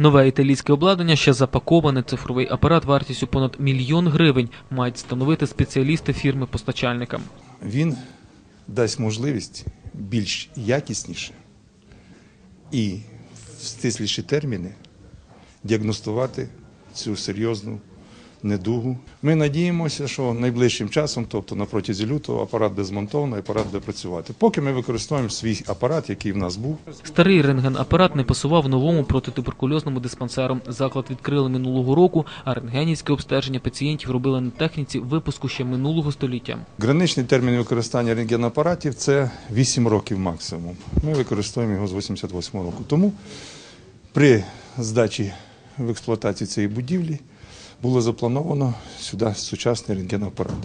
Нове італійське обладнання ще запаковане. Цифровий апарат вартістю понад мільйон гривень мають встановити спеціалісти фірми постачальника. Він дасть можливість більш якісніше і в стисліші терміни діагностувати цю серйозну недугу. Ми надіємося, що найближчим часом, тобто на протязі лютого, апарат буде змонтовано, апарат буде працювати. Поки ми використовуємо свій апарат, який в нас був. Старий рентген-апарат не пасував новому протитуберкульозному диспансеру. Заклад відкрили минулого року, а рентгенівське обстеження пацієнтів робили на техніці випуску ще минулого століття. Граничний термін використання рентгенапаратів – це 8 років максимум. Ми використовуємо його з 88 року. Тому при здачі в експлуатацію цієї будівлі було заплановано сюди сучасний рентгенапарат.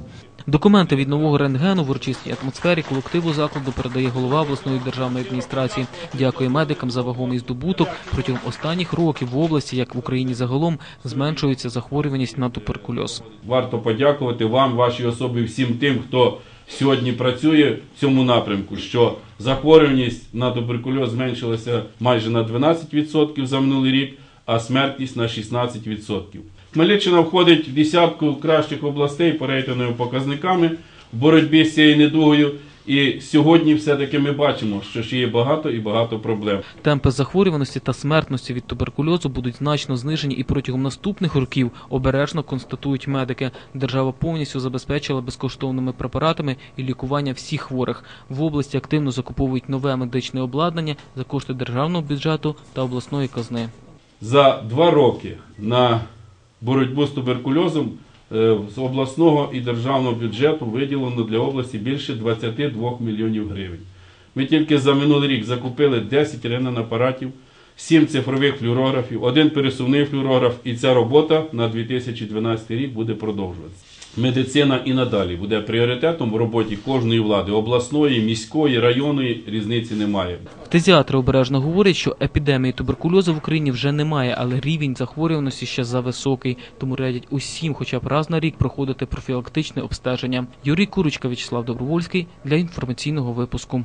Документи від нового рентгену в урочистій атмосфері колективу закладу передає голова обласної державної адміністрації. Дякує медикам за вагомий здобуток. Протягом останніх років в області, як в Україні загалом, зменшується захворюваність на туберкульоз. Варто подякувати вам, вашій особі, всім тим, хто сьогодні працює в цьому напрямку, що захворюваність на туберкульоз зменшилася майже на 12% за минулий рік, а смертність на 16%. Хмельниччина входить в десятку кращих областей по рейтинговими показниками в боротьбі з цією недугою. І сьогодні все-таки ми бачимо, що ще є багато і багато проблем. Темпи захворюваності та смертності від туберкульозу будуть значно знижені і протягом наступних років обережно констатують медики. Держава повністю забезпечила безкоштовними препаратами і лікування всіх хворих. В області активно закуповують нове медичне обладнання за кошти державного бюджету та обласної казни. За два роки на боротьбу з туберкульозом е, з обласного і державного бюджету виділено для області більше 22 мільйонів гривень. Ми тільки за минулий рік закупили 10 рентгенапаратів, 7 цифрових флюорографів, один пересувний флюорограф, і ця робота на 2012 рік буде продовжуватися. Медицина і надалі буде пріоритетом в роботі кожної влади, обласної, міської, районної різниці немає. Фтизіатри обережно говорять, що епідемії туберкульозу в Україні вже немає, але рівень захворюваності ще зависокий, тому радять усім, хоча б раз на рік проходити профілактичне обстеження. Юрій Курочка, Вячеслав Добровольський для інформаційного випуску.